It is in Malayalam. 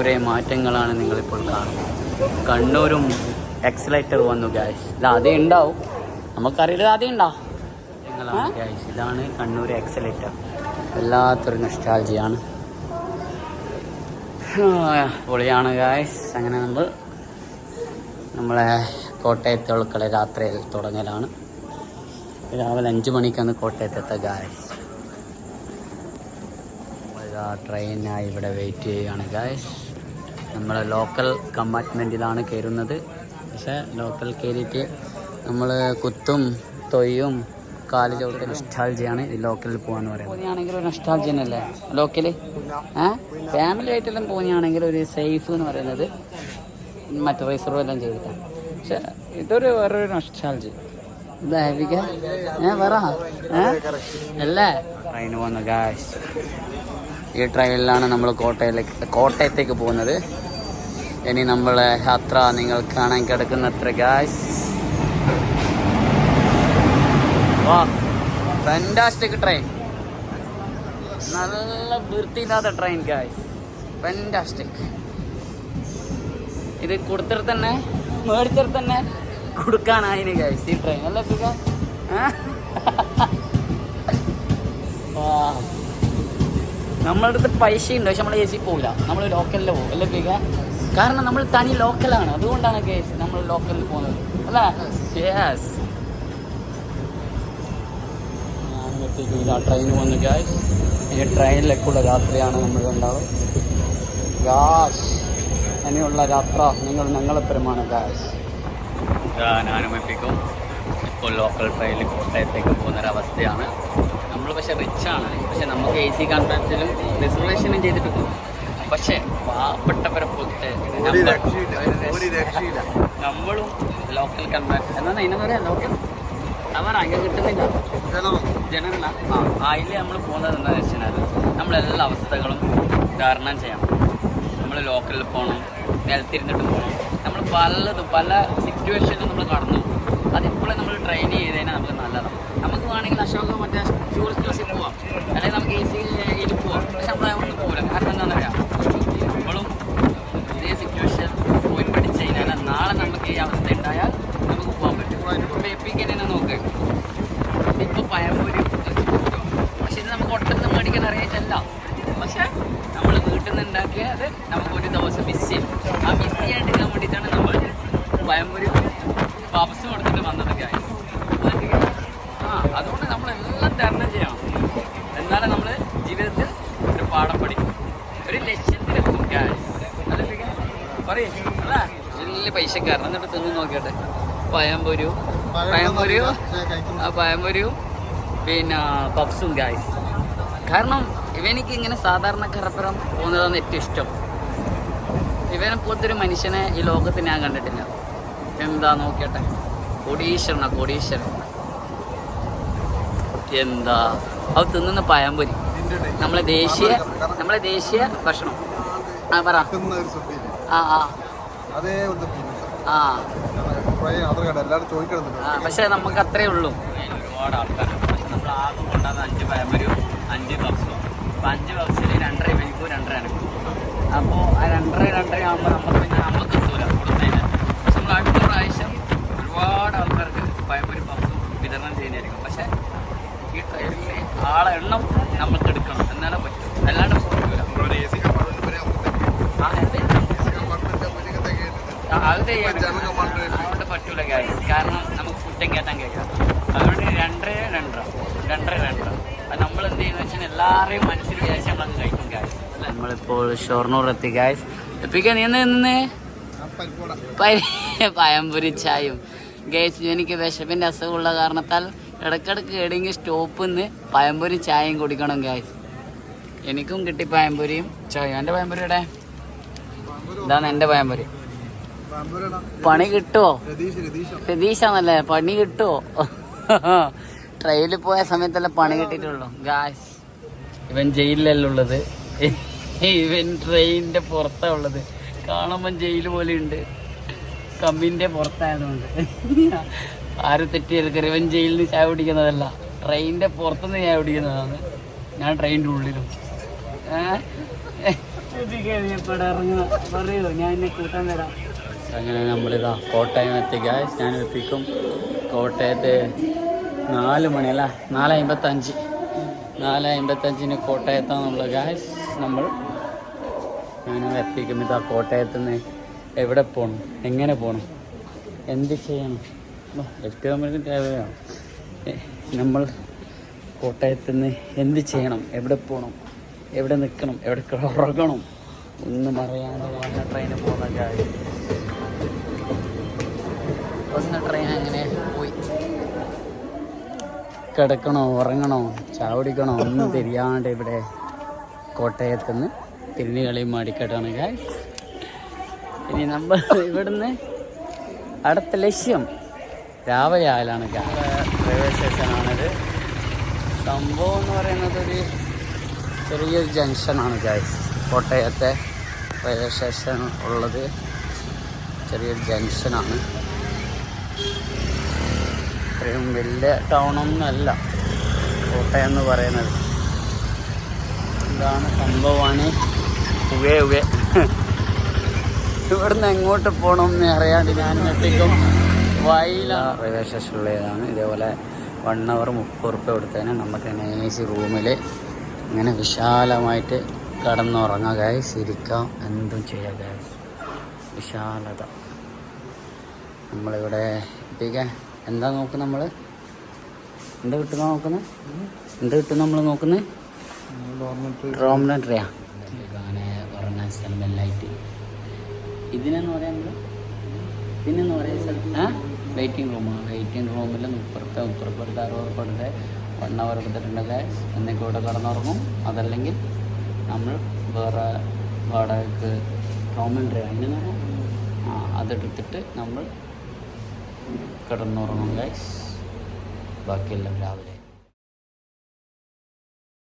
കുറേ മാറ്റങ്ങളാണ് നിങ്ങളിപ്പോൾ കാണുന്നത്. കണ്ണൂരും എക്സലേറ്റർ വന്നു ഗ്യാസ് ഇല്ല അതേ ഉണ്ടാവും. നമുക്കറിയില്ല അതേ ഉണ്ടാവും ഗ്യാസ് ഇതാണ് കണ്ണൂർ എക്സലേറ്റർ വല്ലാത്തൊരു നൊസ്റ്റാൾജിയാണ് പൊളിയാണ് ഗായ്സ് അങ്ങനെ നമ്മൾ നമ്മളെ കോട്ടയത്തുള്ള രാത്രിയിൽ തുടങ്ങലാണ്. രാവിലെ അഞ്ച് മണിക്കാണ് കോട്ടയത്തെത്ത ഗായ്സ് ട്രെയിനായി ഇവിടെ വെയിറ്റ് ചെയ്യുകയാണ് ഗായ്സ് നമ്മൾ ലോക്കൽ കമ്പാർട്ട്മെന്റിലാണ് കയറുന്നത് പക്ഷേ ലോക്കൽ കയറിയിട്ട് നമ്മൾ കുത്തും തൊയ്യും കാൽ ചവിട്ടി നൊസ്റ്റാൾജിയാണ് ഈ ലോക്കലിൽ പോകാന്ന് പറയുന്നത്. പോകുകയാണെങ്കിൽ ഒരു നൊസ്റ്റാൾജി അല്ലേ ലോക്കൽ ഏ? ഫാമിലി ആയിട്ടെല്ലാം പോകുകയാണെങ്കിൽ ഒരു സേഫ് എന്ന് പറയുന്നത്. മറ്റു റിസർവ് എല്ലാം ചെയ്തിട്ടാണ് പക്ഷെ ഇതൊരു വേറൊരു നൊസ്റ്റാൾജി ദേവിക ഏ പറ? അല്ലേ? ട്രെയിൻ വന്നു ഗായ്സ് ഈ ട്രെയിനിലാണ് നമ്മൾ കോട്ടയിലേക്ക് കോട്ടയത്തേക്ക് പോകുന്നത്. ഇനി നമ്മളെ യാത്ര നിങ്ങൾ കാണാൻ കിടക്കുന്നത്ര ഗായ്സ് വാ ഫാന്റാസ്റ്റിക് ട്രെയിൻ നല്ല വൃത്തിയില്ലാത്ത ട്രെയിൻ ഗായ്സ് ഫാന്റാസ്റ്റിക് ഇത് കൊടുത്തിട്ട് തന്നെ മേടിച്ചിട്ട് തന്നെ കൊടുക്കാനായിന് ഗായ്സ് ഈ ട്രെയിൻ അല്ല സുഖ നമ്മളടുത്ത് പൈസ ഉണ്ട് പക്ഷെ നമ്മൾ എ സി പോകില്ല നമ്മൾ ലോക്കലിൽ പോകും അല്ലേ പിക കാരണം നമ്മൾ തനി ലോക്കലാണ്. അതുകൊണ്ടാണ് കേസ് നമ്മൾ ലോക്കലിൽ പോകുന്നത്. അല്ലേ? യെസ് ട്രെയിൻ വന്നു ഗ്യാസ് ഈ ട്രെയിനിലേക്കുള്ള രാത്രിയാണ് നമ്മൾ ഉണ്ടാവും ഗാസ് ഇനിയുള്ള യാത്ര നിങ്ങൾ ഞങ്ങളെപ്പരമാണ് ഗാസ് ഞാനും എപ്പിക്കും ഇപ്പോൾ ലോക്കൽ ട്രെയിനിൽ കോട്ടയത്തേക്ക് പോകുന്നൊരവസ്ഥയാണ് നമ്മൾ പക്ഷെ റിച്ചാണ് പക്ഷെ നമുക്ക് എ സി കോൺട്രാക്റ്റിലും റിസർവേഷനും ചെയ്തിട്ട് പോകും പക്ഷേ പാവപ്പെട്ടവരെ പോലത്തെ നമ്മളും ലോക്കൽ കൺട്രാക്ട് എന്നാ ഇതിനെന്ന് പറയാ? ലോക്കൽ അവർ അങ്ങ് കിട്ടുന്നില്ല. ജനറല ആ അതിൽ നമ്മൾ പോകുന്നത് എന്താണെന്ന് വെച്ചാൽ നമ്മളെല്ലാ അവസ്ഥകളും ധാരണം ചെയ്യണം. നമ്മൾ ലോക്കലിൽ പോകണം നിലത്തിരുന്നിട്ട് പോകണം നമ്മൾ പലതും പല സിറ്റുവേഷനിലും നമ്മൾ കടന്നു അതിപ്പോഴും നമ്മൾ ട്രെയിൻ ചെയ്ത് കഴിഞ്ഞാൽ നമുക്ക് നല്ലതാണ്. നമുക്ക് വേണമെങ്കിൽ അശോക മറ്റേ ടൂറിസ്റ്റ് ബസ്സിൽ പോവാം. അല്ലെങ്കിൽ നമുക്ക് എ സിയിൽ പോവാം പക്ഷെ നമ്മൾ ഒന്നും പോകില്ല കാരണം എന്താണെന്ന് അറിയാം നമ്മളും ഇതേ സിറ്റുവേഷൻ പോയി പഠിച്ചു കഴിഞ്ഞാൽ നാളെ നമുക്ക് ഈ അവസ്ഥ ഉണ്ടായാൽ നമുക്ക് പോകാൻ പറ്റും ഇപ്പോൾ എപ്പിക്ക് തന്നെ നോക്ക് ഇപ്പൊ പഴംപൊരി പക്ഷെ ഇത് നമുക്ക് ഒട്ടത്ത് മേടിക്കാൻ അറിയിച്ചല്ല പക്ഷെ നമ്മൾ വീട്ടിൽ നിന്ന് ഉണ്ടാക്കിയത് നമുക്ക് ഒരു ദിവസം മിസ് ആ മിസ് ചെയ്യാണ്ടിരിക്കാൻ വേണ്ടിയിട്ടാണ് നമ്മൾ പഴംപൊരി പപ്സ് കൊടുത്തിട്ട് വന്നത് guys. ആ അതുകൊണ്ട് നമ്മളെല്ലാം തരണം ചെയ്യണം എന്നാലേ നമ്മൾ ജീവിതത്തിൽ ഒരു പാഠം പഠിക്കും ഒരു ലക്ഷ്യത്തിലെത്തും. അല്ലേ നല്ല പറയ് അല്ലേ വലിയ പൈസക്കാരൻ എന്നിട്ട് തിന്ന് നോക്കിയിട്ട് പഴംപൊരു പഴംപൊരിയോ ആ പഴംപൊരിയും പിന്നെ പപ്സും ഗായ്സ് കാരണം ഇവനിക്ക് ഇങ്ങനെ സാധാരണക്കാരപ്പുറം പോകുന്നതാണ് ഏറ്റവും ഇഷ്ടം. ഇവനെ പോലത്തെ ഒരു മനുഷ്യനെ ഈ ലോകത്ത് ഞാൻ കണ്ടിട്ടില്ല. എന്താ നോക്കിയട്ടെ? കൊടീശ്വരണ കൊടീശ്വരൻ. എന്താ? അത് തിന്നുന്ന പഴംപൊരി. നമ്മളെ ദേശീയ നമ്മളെ ദേശീയ ഭക്ഷണം. ആ പറ. ആ ആ. ആ. പക്ഷേ നമുക്ക് അത്രേ ഉള്ളൂ. ഒരുപാട് ആൾക്കാർ നമ്മൾ ആകെ കൊണ്ടുവന്ന അഞ്ച് പഴമരും അഞ്ച് പപ്സും അപ്പൊ അഞ്ച് പപ്സിൽ രണ്ടര മണിക്കൂർ രണ്ടര എനിക്കും അപ്പോൾ ആ രണ്ടര രണ്ടര ആകുമ്പോൾ നമ്മൾ പിന്നെ നമുക്ക് എത്തൂല കൊടുത്തതിന് പക്ഷെ നമ്മൾ അടുത്ത പ്രാവശ്യം ഒരുപാട് ആൾക്കാർക്ക് പഴമൊരു പപ്സും വിതരണം ചെയ്യുന്നതായിരിക്കും. പക്ഷേ ഈ ട്രെയിനിലെ ആളെ എണ്ണം നമുക്ക് എടുക്കണം. എന്നാലേ പറ്റും. അല്ലാണ്ട് അത്. അതുകൊണ്ട് പറ്റൂല കാര്യം കാരണം നമുക്ക് ഫുഡ് കയറ്റാൻ കഴിയാം അതുകൊണ്ട് രണ്ടര രണ്ടര. രണ്ടര രണ്ടര. നമ്മൾ എന്ത് ചെയ്യുന്ന വെച്ചാൽ എല്ലാവരെയും മനസ്സിൽ വിചാരിച്ച് നമ്മൾ കഴിക്കും നമ്മളിപ്പോൾ ഷൊർണൂർ എത്തി ഗായ്സ് എപ്പിക്കാൻ നീ എന്ന് നിന്നേ? പഴംപൊരി ചായയും. ഗേസ് എനിക്ക് വിശപ്പിന്റെ അസുഖമുള്ള കാരണത്താൽ ഇടക്കിടക്ക് എവിടെയെങ്കിലും സ്റ്റോപ്പിൽ നിന്ന് പഴംപൊരി ചായയും കുടിക്കണം ഗായ്സ് എനിക്കും കിട്ടി പഴംപൊരിയും. ചായ എന്റെ പഴംപൊരി ഇവിടെ ഇതാണ് എന്റെ പഴംപൊരി. പണി കിട്ടുമോ രതീഷ് രതീഷ്. പ്രതീക്ഷാന്നല്ലേ പണി കിട്ടുമോ ട്രെയിനിൽ പോയ സമയത്തല്ലേ പണി കിട്ടിയിട്ടുള്ളൂ. ഗായ്സ് ഇവൻ ജയിലിലല്ല ഉള്ളത്. ഇവൻ ട്രെയിനിന്റെ പുറത്താ ഉള്ളത്. കാണുമ്പം ജയിൽ പോലെ ഉണ്ട്. കമ്പിന്റെ പുറത്തായതുകൊണ്ട്. ആരും തെറ്റിയെടുക്കരുത്. ഇവൻ ജയിലിൽ നിന്ന് ചായ കുടിക്കുന്നതല്ല. ട്രെയിനിന്റെ പുറത്തുനിന്ന് ചായ കുടിക്കുന്നതാണ്. ഞാൻ ട്രെയിനിന്റെ ഉള്ളിലും? പറയൂ ഞാൻ എന്നെ കൂട്ടാൻ അങ്ങനെ നമ്മളിതാ കോട്ടയം എത്തി. ഗായ്സ് ഞാൻ എത്തിക്കും കോട്ടയത്ത് നാല് മണിയല്ല? നാല് അമ്പത്തഞ്ച് നാല് അമ്പത്തഞ്ചിന് കോട്ടയത്താണ് നമ്മൾ ഗായ്സ് നമ്മൾ ഞാൻ എത്തിക്കും ഇതാ കോട്ടയത്ത് നിന്ന് എവിടെ പോകണം എങ്ങനെ പോകണം എന്ത് ചെയ്യണം? ലെഫ്റ്റ് നമ്മൾക്ക് തേവയാണ് നമ്മൾ കോട്ടയത്ത് നിന്ന് എന്ത് ചെയ്യണം? എവിടെ പോകണം എവിടെ നിൽക്കണം? എവിടെ ഉറങ്ങണം? ഒന്നും അറിയാണ്ട് വന്ന ട്രെയിന് പോകുന്ന കാര്യം വന്ന ട്രെയിൻ അങ്ങനെ കിടക്കണോ ഉറങ്ങണോ ചാവടിക്കണോ ഒന്നും തിരിയാണ്ട് ഇവിടെ കോട്ടയത്തുനിന്ന് നിന്ന് മാടിക്കട്ടാണ് ഗായ്സ് ഇനി നമ്മൾ ഇവിടുന്ന് അടുത്ത ലക്ഷ്യം രാവിലെ ആയാലാണ് റെയിൽവേ സ്റ്റേഷനാണിത് സംഭവം എന്ന് പറയുന്നത് ഒരു ചെറിയൊരു ജംഗ്ഷനാണ് ഗായ്സ് കോട്ടയത്തെ റെയിൽവേ സ്റ്റേഷൻ ഉള്ളത് ചെറിയൊരു ജംഗ്ഷനാണ്. ഇത്രയും വലിയ ടൗണൊന്നുമല്ല. കോട്ടയം എന്ന് പറയുന്നത്. ഇതാണ് സംഭവമാണ്. ഉവേ ഉവേ ഇവിടുന്ന് എങ്ങോട്ട് പോകണം എന്ന് അറിയാണ്ട് ഞാൻ എത്തിക്കും വയല. റെയിൽവേ ഇതേപോലെ വൺ അവർ മുപ്പത് റുപ്യ കൊടുത്തതിന് നമുക്ക് എ സി റൂമിൽ ഇങ്ങനെ വിശാലമായിട്ട് കടന്നുറങ്ങാം ഗായ്സ് ഇരിക്കാം. എന്തും ചെയ്യാം ഗായ്സ് വിശാലത. നമ്മളിവിടെ എത്തിക്കാൻ എന്താ നോക്കുന്നത് നമ്മൾ എന്താ കിട്ടുന്ന നോക്കുന്നത് എന്താ കിട്ടുന്ന നമ്മൾ നോക്കുന്നത് ഡോമിനട്രിയാ അങ്ങനെ ഇതിനെന്ന് പറയുന്നത് ഇതിനെന്ന് പറയുന്ന സ്ഥലം ആ? വെയിറ്റിംഗ് റൂമാണ് വെയിറ്റിംഗ് റൂമിൽ എന്നൊക്കെ ഇവിടെ കിടന്നുറങ്ങും. അതല്ലെങ്കിൽ നമ്മൾ വേറെ വാടകയ്ക്ക് അതിനെന്ന് പറഞ്ഞാൽ ആ അതെടുത്തിട്ട് നമ്മൾ കിടന്നുറങ്ങും ഗൈസ് ബാക്കിയെല്ലാം രാവിലെ